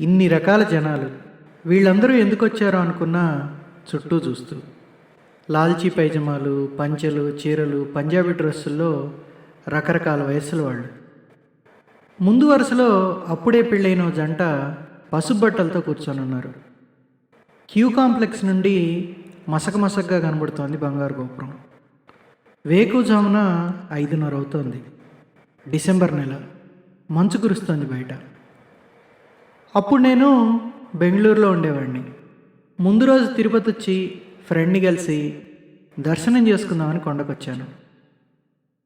ఇన్ని రకాల జనాలు. వీళ్ళందరూ ఎందుకు వచ్చారో అనుకున్నా చుట్టూ చూస్తూ. లాల్చీ పైజమాలు పంచెలు చీరలు పంజాబీ డ్రెస్సుల్లో రకరకాల వయస్సుల వాళ్ళు. ముందు వరుసలో అప్పుడే పెళ్ళైన జంట పసుపు బట్టలతో కూర్చొని ఉన్నారు క్యూ కాంప్లెక్స్ నుండి మసక మసకగా కనబడుతోంది బంగారు గోపురం. వేకుజామున ఐదున్నర అవుతోంది. డిసెంబర్ నెల. మంచు కురుస్తోంది బయట. అప్పుడు నేను బెంగళూరులో ఉండేవాడిని. ముందు రోజు తిరుపతి వచ్చి ఫ్రెండ్ని కలిసి దర్శనం చేసుకుందామని కొండకొచ్చాను.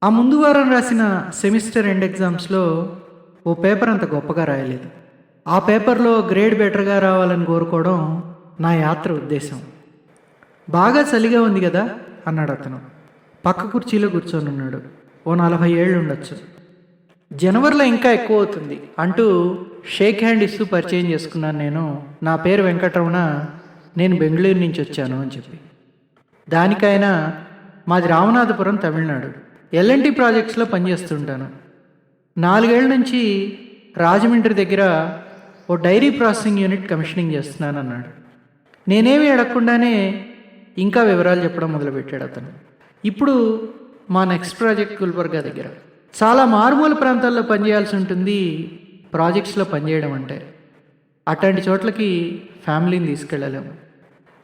ఆ ముందు వారం రాసిన సెమిస్టర్ ఎండ్ ఎగ్జామ్స్లో ఓ పేపర్ అంత గొప్పగా రాయలేదు. ఆ పేపర్లో గ్రేడ్ బెటర్గా రావాలని కోరుకోవడం నా యాత్ర ఉద్దేశం. బాగా చలిగా ఉంది కదా? అన్నాడు అతను. పక్క కుర్చీలో కూర్చొని ఉన్నాడు ఓ నలభై ఏళ్ళు ఉండొచ్చు. జనవరిలో ఇంకా ఎక్కువ అవుతుంది. అంటూ షేక్ హ్యాండ్ ఇస్తూ పరిచయం చేసుకున్నాను నేను. నా పేరు వెంకటరమణ. నేను బెంగళూరు నుంచి వచ్చాను అని చెప్పి. దానికైనా మాది Ramanathapuram Tamil Nadu. L N T ప్రాజెక్ట్స్లో పనిచేస్తుంటాను. నాలుగేళ్ళ నుంచి రాజమండ్రి దగ్గర ఓ డైరీ ప్రాసెసింగ్ యూనిట్ కమిషనింగ్ చేస్తున్నాను అన్నాడు. నేనేమి అడగకుండానే ఇంకా వివరాలు చెప్పడం మొదలుపెట్టాడు అతను. ఇప్పుడు మా నెక్స్ట్ ప్రాజెక్ట్ గుల్బర్గా దగ్గర. చాలా మారుమూల ప్రాంతాల్లో పనిచేయాల్సి ఉంటుంది. ప్రాజెక్ట్స్లో పనిచేయడం అంటే అట్లాంటి చోట్లకి ఫ్యామిలీని తీసుకెళ్ళలేము.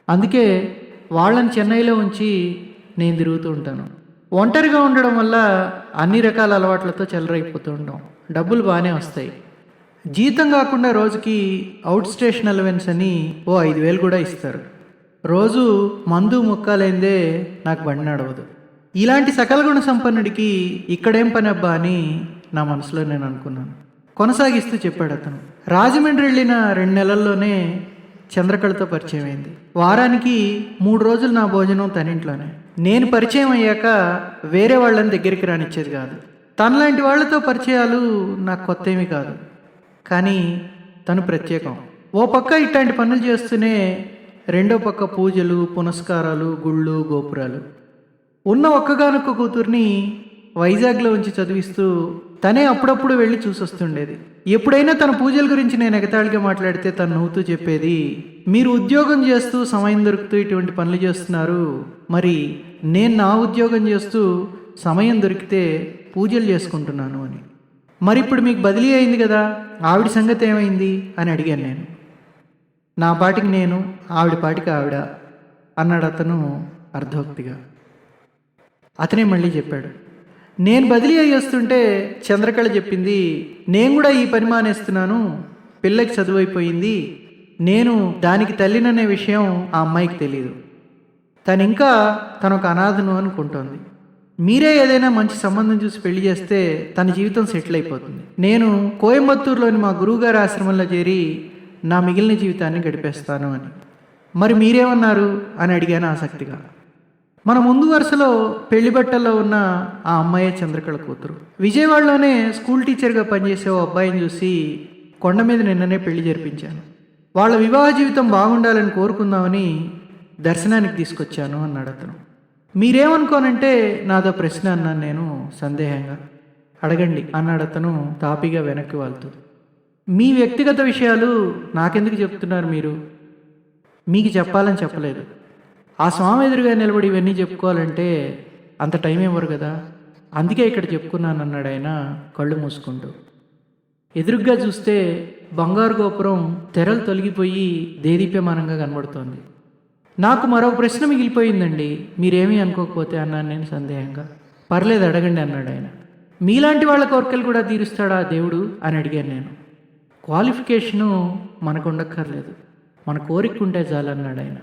అందుకే వాళ్ళని చెన్నైలో ఉంచి నేను తిరుగుతూ ఉంటాను. ఒంటరిగా ఉండడం వల్ల అన్ని రకాల అలవాట్లతో చెలరైపోతూ ఉంటాం. డబ్బులు బాగానే వస్తాయి. జీతం కాకుండా రోజుకి అవుట్ స్టేషన్ అలవెన్స్ అని ఓ ఐదు వేలు కూడా ఇస్తారు. రోజు మందు ముక్కాలైందే నాకు బండి నడవదు. ఇలాంటి సకల గుణ సంపన్నుడికి ఇక్కడేం పని అబ్బా అని నా మనసులో నేను అనుకున్నాను. కొనసాగిస్తూ చెప్పాడు అతను. రాజమండ్రి వెళ్ళిన రెండు నెలల్లోనే చంద్రకళతో పరిచయం అయింది. వారానికి మూడు రోజులు నా భోజనం తన ఇంట్లోనే. నేను పరిచయం అయ్యాక వేరే వాళ్ళని దగ్గరికి రానిచ్చేది కాదు. తనలాంటి వాళ్ళతో పరిచయాలు నాకు కొత్త ఏమీ కాదు. కానీ తను ప్రత్యేకం. ఓ పక్క ఇట్లాంటి పనులు చేస్తూనే రెండో పక్క పూజలు పునస్కారాలు గుళ్ళు గోపురాలు. ఉన్న ఒక్కగానొక్క కూతుర్ని వైజాగ్లో ఉంచి చదివిస్తూ తనే అప్పుడప్పుడు వెళ్ళి చూసొస్తుండేది. ఎప్పుడైనా తన పూజల గురించి నేను ఎగతాళిగా మాట్లాడితే తను నవ్వుతూ చెప్పేది మీరు ఉద్యోగం చేస్తూ సమయం దొరుకుతూ ఇటువంటి పనులు చేస్తున్నారు. మరి నేను నా ఉద్యోగం చేస్తూ సమయం దొరికితే పూజలు చేసుకుంటున్నాను అని. మరి ఇప్పుడు మీకు బదిలీ అయింది కదా ఆవిడ సంగతి ఏమైంది అని అడిగాను నేను. నా పాటికి నేను ఆవిడ పాటికి ఆవిడ అన్నాడు అతను అర్ధోక్తిగా. అతనే మళ్ళీ చెప్పాడు నేను బదిలీ అయ్యి వస్తుంటే చంద్రకళ చెప్పింది నేను కూడా ఈ పని మానేస్తున్నాను పిల్లకి చదువు అయిపోయింది నేను దానికి తల్లిననే విషయం ఆ అమ్మాయికి తెలియదు తను ఇంకా తను ఒక అనాథను అనుకుంటోంది. మీరే ఏదైనా మంచి సంబంధం చూసి పెళ్ళి చేస్తే తన జీవితం సెటిల్ అయిపోతుంది. నేను కోయంబత్తూరులోని మా గురువుగారి ఆశ్రమంలో చేరి నా మిగిలిన జీవితాన్ని గడిపేస్తాను అని. మరి మీరేమన్నారు? అని అడిగాను ఆసక్తిగా. మన ముందు వరుసలో పెళ్ళి బట్టల్లో ఉన్న ఆ అమ్మాయే చంద్రకళ కూతురు. విజయవాడలోనే స్కూల్ టీచర్గా పనిచేసే ఓ అబ్బాయిని చూసి కొండ మీద నిన్ననే పెళ్ళి జరిపించాను. వాళ్ళ వివాహ జీవితం బాగుండాలని కోరుకుందామని దర్శనానికి తీసుకొచ్చాను అన్నాడు అతను. మీరేమనుకోనంటే నాదో ప్రశ్న అన్నాను నేను సందేహంగా. అడగండి అన్నాడు అతను తాపిగా వెనక్కి వాళ్తూ. మీ వ్యక్తిగత విషయాలు నాకెందుకు చెప్తున్నారు మీరు? మీకు చెప్పాలని చెప్పలేదు. ఆ స్వామి ఎదురుగా నిలబడి ఇవన్నీ చెప్పుకోవాలంటే అంత టైం ఇవ్వరు కదా? అందుకే ఇక్కడ చెప్పుకున్నాను అన్నాడు ఆయన కళ్ళు మూసుకుంటూ. ఎదురుగ్గా చూస్తే బంగారు గోపురం తెరలు తొలగిపోయి దేదీప్యమానంగా కనబడుతోంది. నాకు మరో ప్రశ్న మిగిలిపోయిందండి. మీరేమీ అనుకోకపోతే అన్నాను నేను సందేహంగా. పర్లేదు అడగండి అన్నాడు ఆయన. మీలాంటి వాళ్ళ కోరికలు కూడా తీరుస్తాడా దేవుడు అని అడిగాను నేను. క్వాలిఫికేషను మనకు ఉండక్కర్లేదు. మన కోరిక ఉంటే చాలన్నాడు ఆయన.